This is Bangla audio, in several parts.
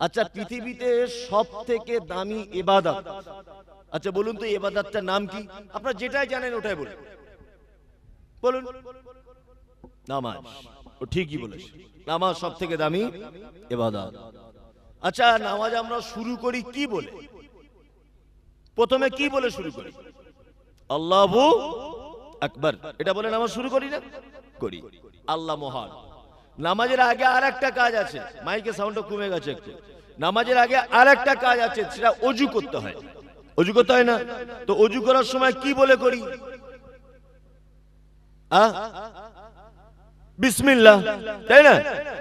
আচ্ছা পৃথিবীতে সব থেকে দামি এবাদত আচ্ছা বলুন তো এবাদতটার নাম কি? আপনারা যেটাই জানেন ওটাই বলুন। বলুন। নামাজ। ও ঠিকই বলেছে। নামাজ সব থেকে দামি এবাদত আচ্ছা নামাজ আমরা শুরু করি কি বলে? প্রথমে কি বলে শুরু করি? আল্লাহু আকবার। এটা বলে নামাজ শুরু করি না? করি। আল্লাহ মহান। নামাজের আগে আর একটা কাজ আছে। মাইকে সাউন্ডটা কমে গেছে একটু। নামাজের আগে আর একটা কাজ আছে, সেটা অজু করতে হয়। অজু করতে হয় না? তো অজু করার সময় কি বলে করি? আহ? বিসমিল্লাহ। তাই না?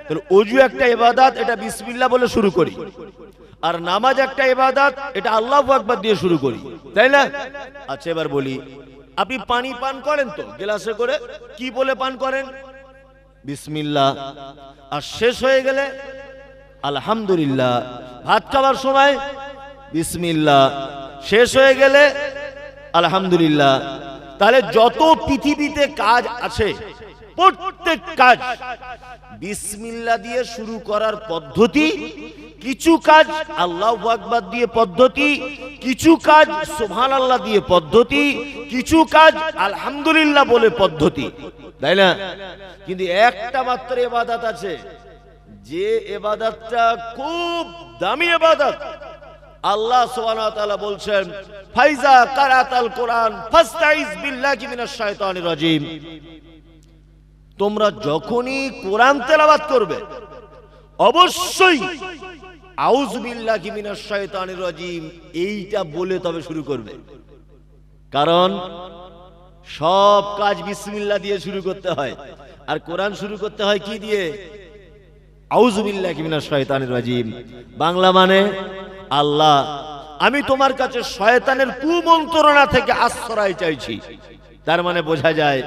তাহলে অজু একটা ইবাদত, এটা বিসমিল্লাহ বলে শুরু করি। আর নামাজ একটা ইবাদত, এটা আল্লাহু আকবার দিয়ে শুরু করি। তাই না? আচ্ছা এবার বলি, আপনি পানি পান করেন তো? গ্লাসে করে কি বলে পান করেন? বিসমিল্লাহ। আর শেষ হয়ে গেলে, আলহামদুলিল্লাহ। ভাত খাওয়ার সময়, বিসমিল্লাহ। শেষ হয়ে গেলে, আলহামদুলিল্লাহ। তাহলে যত পৃথিবীতে কাজ আছে, প্রত্যেক কাজ বিসমিল্লা দিয়ে শুরু করার পদ্ধতি, কিছু কাজ আল্লাহ আকবার দিয়ে পদ্ধতি, কিছু কাজ সুবহান আল্লাহ দিয়ে পদ্ধতি, কিছু কাজ আলহামদুলিল্লাহ বলে পদ্ধতি। তাই না? কিন্তু একটা মাত্র এবাদাত আছে। যে এবাদাতটা খুব দামি এবাদাত। আল্লাহ সুবহানাহু ওয়া বলছেন, ফাইজা কারাতাল কোরআন ফাস্তাইজ বিল্লাহি মিনাশ শাইতানির রাজিম। তোমরা যখনই কোরআন তেলাওয়াত করবে, অবশ্যই আউযু বিল্লাহি মিনাশ শাইতানির রাজিম এইটা বলে তবে শুরু করবে। কারণ সব কাজ বিসমিল্লাহ দিয়ে শুরু করতে হয়। আর কোরআন শুরু করতে হয় কি দিয়ে? আউজুবিল্লাহি মিনাশ শয়তানির রাজিম। বাংলা মানে আল্লাহ। আমি তোমার কাছে শয়তানের কুমন্ত্রণা থেকে আশ্রয় চাইছি। তার মানে বোঝা যায়,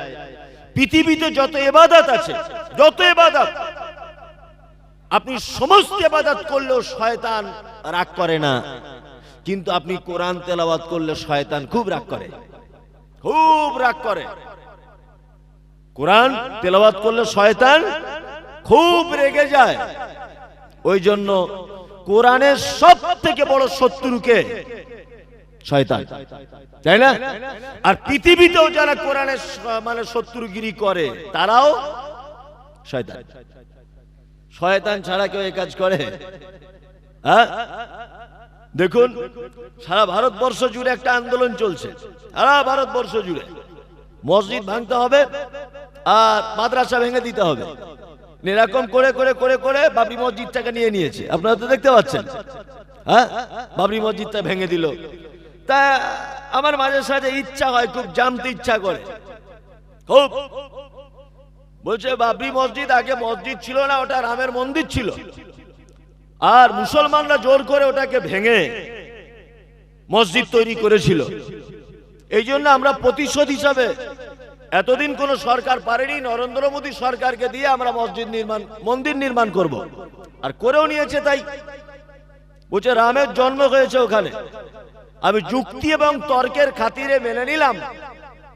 পৃথিবীতে যত এবাদত আছে, যত এবাদত আপনি সমস্ত এবাদত করলেও শয়তান রাগ করে না। কিন্তু আপনি কোরআন তেলাওয়াত করলে শয়তান খুব রাগ করে। খুব রাগ করে। কোরআন তেলাওয়াত করলে শয়তান খুব রেগে যায়। ওই জন্য কোরআনের সব থেকে বড় শত্রুকে শয়তান। তাই না? আর পৃথিবীতেও যারা কোরআনের মানে শত্রুগিরি করে, তারাও শয়তান। শয়তান ছাড়া কেউ এই কাজ করে? হ্যাঁ? দেখুন, সারা ভারতবর্ষ জুড়ে একটা আন্দোলন চলছে। সারা ভারতবর্ষ জুড়ে। মসজিদ ভাঙতে হবে আর মাদ্রাসা ভেঙে দিতে হবে। এরকম করে করে করে করে বাবরি মসজিদটাকে নিয়ে নিয়েছে। আপনারা তো দেখতে পাচ্ছেন। হ্যাঁ? বাবরি মসজিদটা ভেঙে দিল। তা আমার মাঝে সাঝে ইচ্ছা হয়, খুব জানতে ইচ্ছা করে। খুব। বলছে, বাবরি মসজিদ আগে মসজিদ ছিল না, ওটা রামের মন্দির ছিল। আর মুসলমানরা জোর করে ওটাকে ভেঙে মসজিদ তৈরি করেছিল। এই জন্য আমরা প্রতিশোধ হিসাবে এতদিন কোন সরকার পারেনি, নরেন্দ্র মোদী সরকারকে দিয়ে আমরা মসজিদ নির্মাণ, মন্দির নির্মাণ করব। আর করেও নিয়েছে তাই। বলছে রামের জন্ম হয়েছে ওখানে। আমি যুক্তি এবং তর্কের খাতিরে মেনে নিলাম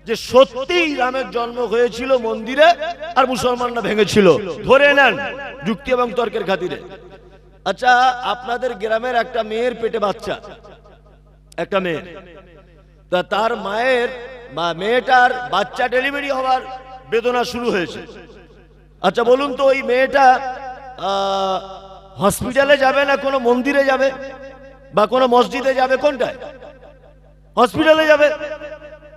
যে সত্যিই রামের জন্ম হয়েছিল মন্দিরে আর মুসলমানরা ভেঙেছিল। ধরে নেন যুক্তি এবং তর্কের খাতিরে। আচ্ছা আপনাদের গ্রামের একটা মেয়ের পেটে বাচ্চা। একটা মেয়ে। তা তার মায়ের বা মেয়েটার বাচ্চা ডেলিভারি হওয়ার বেদনা শুরু হয়েছে। আচ্ছা বলুন তো, ওই মেয়েটা হসপিটালে যাবে না কোনো মন্দিরে যাবে? বা কোনো মসজিদে যাবে কোনটায়? হসপিটালে যাবে?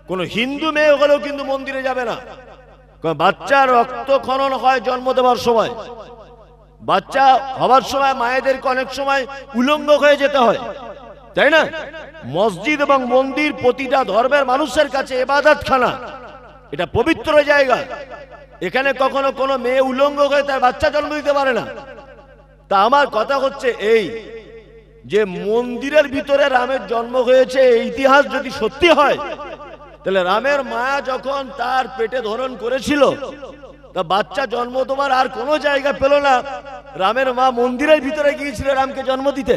কোন হিন্দু মেয়ে হলেও কিন্তু মন্দিরে যাবে না। বাচ্চা রক্ত খনন হয় জন্ম দেওয়ার সময়। বাচ্চা হবার সময়, মায়েদেরকে অনেক সময় উলঙ্গ হয়ে যেতে হয়। তাই না? মসজিদ এবং মন্দির প্রতিটা ধর্মের মানুষের কাছে এবাদত খানা এটা পবিত্র জায়গা। এখানে কখনো কোনো মেয়ে উলঙ্গ হয়ে তার বাচ্চা জন্ম দিতে পারে না। তা আমার কথা হচ্ছে এই যে, মন্দিরের ভিতরে রামের জন্ম হয়েছে ইতিহাস যদি সত্যি হয়, তাহলে রামের মায়া যখন তার পেটে ধারণ করেছিল তা বাচ্চা জন্ম তোমার আর কোনো জায়গা পেল না। রামের মা মন্দিরের ভিতরে গিয়েছিল রামকে জন্ম দিতে।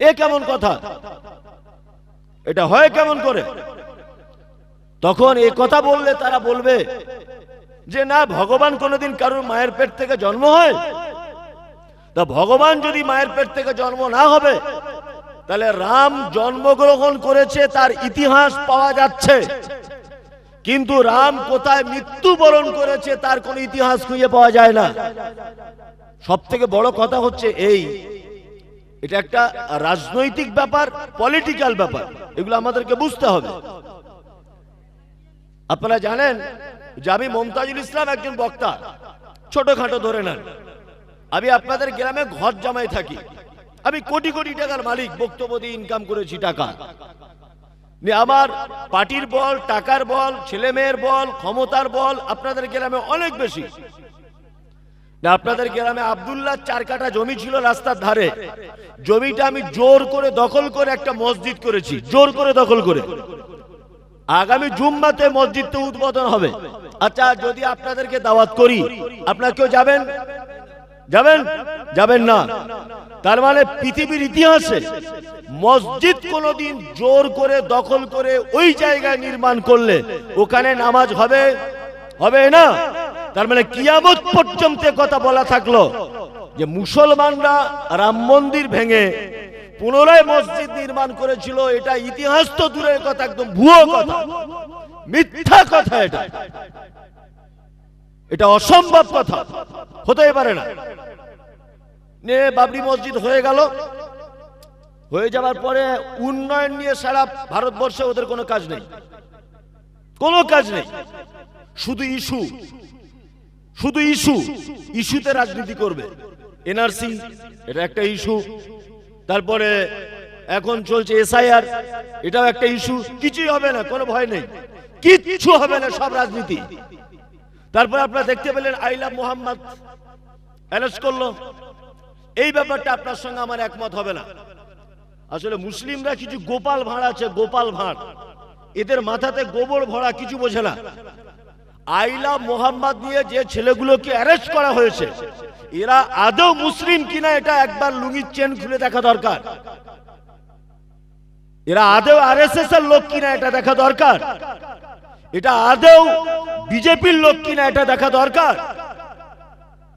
এ কেমন কথা? এটা হয় কেমন করে? তখন এ কথা বললে তারা বলবে যে, না, ভগবান কোনোদিন কারোর মায়ের পেট থেকে জন্ম হয়। তা ভগবান যদি মায়ের পেট থেকে জন্ম না হবে, তাহলে রাম জন্মগ্রহণ করেছে, তার ইতিহাস পাওয়া যাচ্ছে। কিন্তু রাম কোথায় মৃত্যুবরণ করেছে তার কোনো ইতিহাস খুঁজে পাওয়া যায় না। সব থেকে বড় কথা হচ্ছে এই, এটা একটা রাজনৈতিক ব্যাপার পলিটিক্যাল ব্যাপার, এগুলো আমাদেরকে বুঝতে হবে। আপনারা জানেন যে আমি মমতাজুল ইসলাম একজন বক্তা, ছোটখাটো ধরে নেন। আমি আপনাদের গ্রামে ঘর জামাই থাকি। আমি কোটি কোটি টাকার মালিক, বক্তব্য দিয়ে ইনকাম করেছি টাকা। আমার পার্টির বল, টাকার বল, ছেলে মেয়ের বল, ক্ষমতার বল আপনাদের গ্রামে অনেক বেশি। না, আপনাদের গ্রামে আব্দুল্লাহ চার কাটা জমি ছিল রাস্তার ধারে। জমিটা আমি জোর করে দখল করে একটা মসজিদ করেছি, জোর করে দখল করে। আগামী জুম্মাতে মসজিদটা উদ্বোধন হবে। আচ্ছা যদি আপনাদেরকে দাওয়াত করি, আপনার কেউ যাবেন? যাবেন? যাবেন না। তার মানে পৃথিবীর ইতিহাসে মসজিদ কোনোদিন জোর করে, দখল করে ওই জায়গায় নির্মাণ করলে ওখানে নামাজ হবে? হবে না। তার মানে কিয়ামত পর্যন্ত কথা বলা থাকল যে মুসলমানরা রাম মন্দির ভেঙে পুনরায় মসজিদ নির্মাণ করেছিল। এটা ইতিহাস তো দূরের কথা, একদম ভুয়ো কথা। মিথ্যা কথা এটা। এটা অসম্ভব কথা। হতেই পারে না। বাবরি মসজিদ হয়ে গেল। হয়ে যাওয়ার পরে উন্নয়ন নিয়ে সারা ভারতবর্ষে ওদের কোনো কাজ নেই। কোনো কাজ নেই। শুধু ইস্যু। শুধু ইস্যু। ইস্যুতে রাজনীতি করবে। এনআরসি, এটা একটা ইস্যু। তারপরে এখন চলছে এসআইআর, এটাও একটা ইস্যু। কিছুই হবে না, কোনো ভয় নেই। কিচ্ছু হবে না সব রাজনীতি। তারপর আপনারা দেখতে পেলেন আইলা মোহাম্মদ। অ্যারেস্ট করল। এই ব্যাপারটা আপনার সঙ্গে আমার একমত হবে না। আসলে মুসলিমরা কিছু গোপাল ভাঁড় আছে, গোপাল ভাঁড়। এদের মাথাতে গোবর ভরা কিছু বোঝে না। আইলা মোহাম্মদ নিয়ে যে ছেলেগুলোকে অ্যারেস্ট করা হয়েছে, এরা আদৌ মুসলিম কিনা এটা একবার লুঙ্গির চেন খুলে দেখা দরকার। এরা আদৌ আরএসএস এর লোক কিনা এটা দেখা দরকার। এটা আদৌ বিজেপির লোক কিনা এটা দেখা দরকার।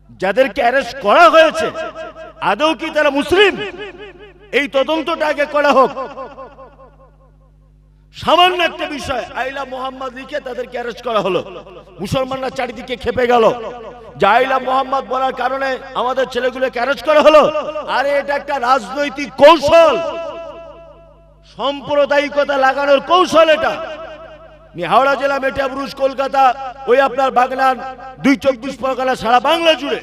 যাদেরকে অ্যারেস্ট করা হয়েছে, আদৌ কি তারা মুসলিম? এই তদন্তটা আগে করা হোক। সামান্য একটা বিষয়, আইলা মোহাম্মদ লিখে তাদেরকে অ্যারেস্ট করা হলো। মুসলমানরা চারিদিকে খেপে গেল। যে আইলা মোহাম্মদ বলার কারণে আমাদের ছেলেগুলোকে অ্যারেস্ট করা হলো। আরে এটা একটা রাজনৈতিক কৌশল। সাম্প্রদায়িকতা লাগানোর কৌশল এটা। হাওড়া জেলা মেটিয়াবুরুজ কলকাতা, ওই আপনার বাগনান, দুই চব্বিশ পরগনা, সারা বাংলা জুড়ে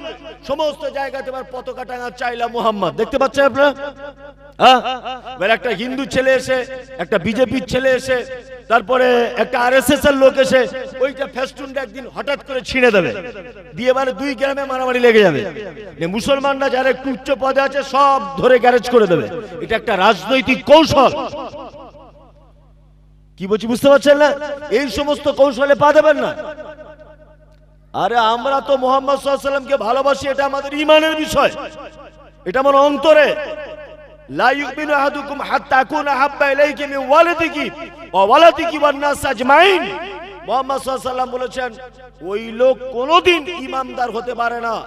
সমস্ত জায়গাতে এবার পতাকা টাঙা চাইলা মোহাম্মদ। দেখতে পাচ্ছেন আপনারা? হ্যাঁ? একটা হিন্দু ছেলে এসে, একটা বিজেপির ছেলে এসে, তারপরে একটা আর এস এর লোক এসে, ওইটা ফেস্টুনটা একদিন হঠাৎ করে ছিঁড়ে দেবে। দিয়ে এবারে দুই গ্রামে মারামারি লেগে যাবে। মুসলমানরা যারা একটু উচ্চ পদে আছে, সব ধরে গ্যারেজ করে দেবে। এটা একটা রাজনৈতিক কৌশল। কি বলছি বুঝতে পারছেন না? এই সমস্ত কৌশলে পা দেবেন না। আরে আমরা তো মোহাম্মদ সাল্লামকে ভালোবাসি, এটা আমাদের ইমানের বিষয়। এটা আমার অন্তরে। বলেছেন, ওই লোক কোনোদিন ইমানদার হতে পারে না।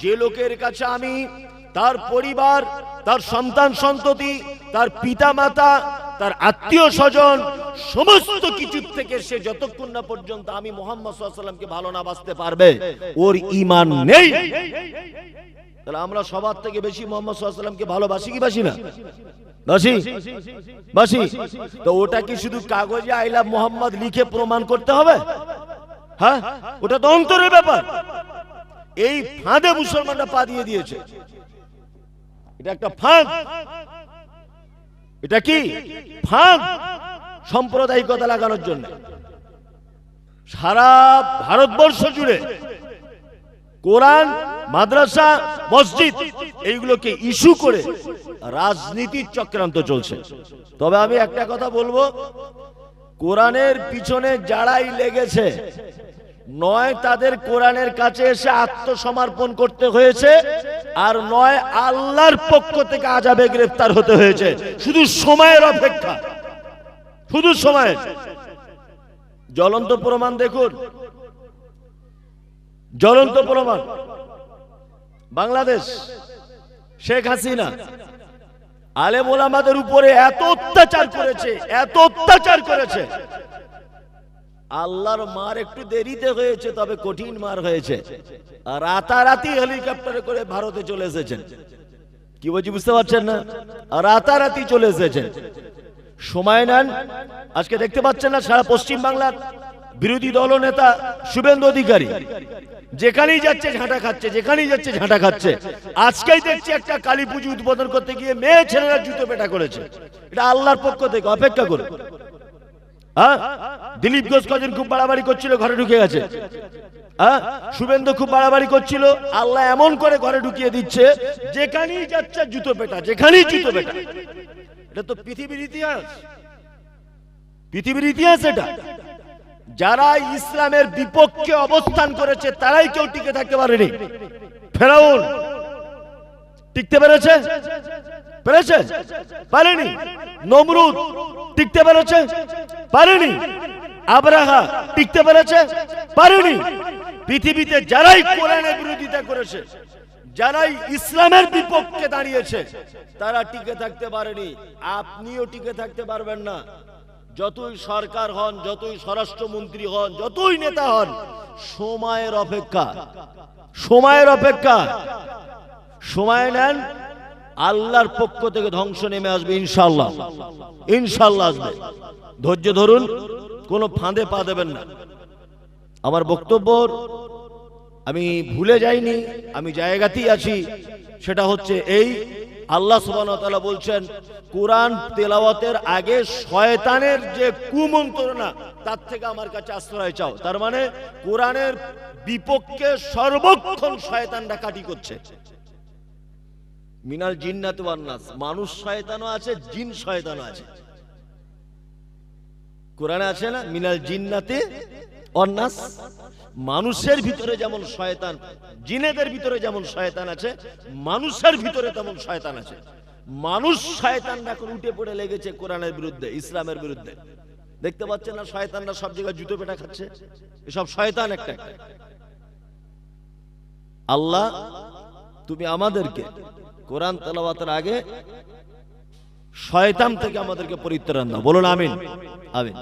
যে লোকের কাছে আমি, তার পরিবার, তার সন্তান সন্ততি, তার পিতা মাতা তার আত্মীয় স্বজন, সমস্ত কিছুর থেকে সে যতক্ষণ না পর্যন্ত আমি মোহাম্মদ সাল্লামকে ভালো না বাঁচতে পারবে, ওর ইমান নেই। তাহলে আমরা সবার থেকে বেশি মোহাম্মদ সাল্লামকে ভালোবাসি কি বাসি না? বাসি? বাসি। তো ওটা কি শুধু কাগজে আই লাভ মোহাম্মদ লিখে প্রমাণ করতে হবে? হ্যাঁ? ওটা তো অন্তরের ব্যাপার। এই ফাঁদে মুসলমানরা পা দিয়ে দিয়েছে। এটা একটা ফাঁদ। এটা কি? ফাঁদ সাম্প্রদায়িকতা লাগানোর জন্য। সারা ভারতবর্ষ জুড়ে কোরআন মাদ্রাসা মসজিদ এইগুলোকে ইস্যু করে রাজনীতির চক্রান্ত চলছে। তবে আমি একটা কথা বলব কোরআনের পিছনে যারাই লেগেছে নয়, তাদের কোরআনের কাছে এসে আত্মসমর্পণ করতে হয়েছে, আর নয়, আল্লাহর পক্ষ থেকে আজাবে গ্রেফতার হতে হয়েছে। শুধু সময়ের অপেক্ষা। শুধু সময়। জ্বলন্ত প্রমাণ দেখুন। জ্বলন্ত প্রমাণ। বাংলাদেশ, শেখ হাসিনা আলেম ওলামাদের উপরে এত অত্যাচার করেছে, এত অত্যাচার করেছে। আল্লাহর মার একটু দেরিতে হয়েছে, তবে কঠিন মার হয়েছে। আর রাতারাতি হেলিকপ্টারে করে ভারতে চলে এসেছেন। কি বলছি, বুঝতে পারছেন না? রাতারাতি চলে এসেছেন। সময় নেন, আজকে দেখতে পাচ্ছেন না সারা পশ্চিম বাংলার বিরোধী দল নেতা শুভেন্দু অধিকারী। যেখানেই যাচ্ছে, ঝাঁটা খাচ্ছে, যেখানেই যাচ্ছে, ঝাঁটা খাচ্ছে। আজকেই দেখছি একটা কালী পুজো উদ্বোধন করতে গিয়ে মেয়ে ছেলেরা জুতো পেটা করেছে। এটা আল্লাহর পক্ষ থেকে, অপেক্ষা করে হ্যাঁ? দিলীপ ঘোষ কদিন খুব বাড়াবাড়ি করছিল, ঘরে ঢুকে গেছে। হ্যাঁ? শুভেন্দু খুব বাড়াবাড়ি করছিল, আল্লাহ এমন করে ঘরে ঢুকিয়ে দিচ্ছে, যেখানেই যাচ্ছে জুতো পেটা, যেখানেই জুতো পেটা। এটা তো পৃথিবীর ইতিহাস। পৃথিবীর ইতিহাস এটা। যারা ইসলামের বিপক্ষে অবস্থান করেছে, তারাই কেউ টিকে থাকতে পারেনি। ফেরাউন, টিকতে পেরেছে? পেরেছে? পারেনি? নমরুদ, টিকতে পেরেছে? পারেনি। আবরাহা টিকতে পেরেছে, পারেনি। পৃথিবীতে যারাই কোরআনের বিরোধিতা করেছে, যারাই ইসলামের বিপক্ষে দাঁড়িয়েছে, তারা টিকে থাকতে পারেনি। আপনিও টিকে থাকতে পারবেন না। যতই সরকার হন, যতই স্বরাষ্ট্রমন্ত্রী হন, যতই নেতা হন, সময়ের অপেক্ষা সময়ের অপেক্ষা। সময় নেন, আল্লাহর পক্ষ থেকে ধ্বংস নেমে আসবে ইনশাল্লাহ ইনশাল্লাহ আসবে। ধৈর্য ধরুন, কোনো ফাঁদে পা দেবেন না। আমার বক্তব্য, আমি ভুলে যাইনি, আমি জায়গাতেই আছি, সেটা হচ্ছে এই, আল্লাহ সুবহানাহু বলছেন, কোরআন তেলাওয়াতের আগে শয়তানের যে কুমন্ত্রণা, তার থেকে আমার কাছে আশ্রয় চাও। তার মানে কোরআনের বিপক্ষে সর্বক্ষণ শয়তানরা কাটি করছে। মিনাল জিন্নাত মানুষ শয়তানও আছে, জিন শয়তানও আছে। কোরআনে আছে না, মিনাল জিন্নাতে অন্নাস। মানুষের ভিতরে যেমন শয়তান, জিনেদের ভিতরে যেমন শয়তান আছে, মানুষের ভিতরে তেমন শয়তান আছে। মানুষ শয়তান এখন উঠে পড়ে লেগেছে কোরআনের বিরুদ্ধে, ইসলামের বিরুদ্ধে। দেখতে পাচ্ছেন না শয়তানরা সব জায়গায় জুতো পেটা খাচ্ছে? এসব শয়তান একটা একটা। আল্লাহ, তুমি আমাদেরকে কোরআন তেলাওয়াতের আগে শয়তান থেকে আমাদেরকে পরিত্রাণ দাও। বলুন আমিন। আমিন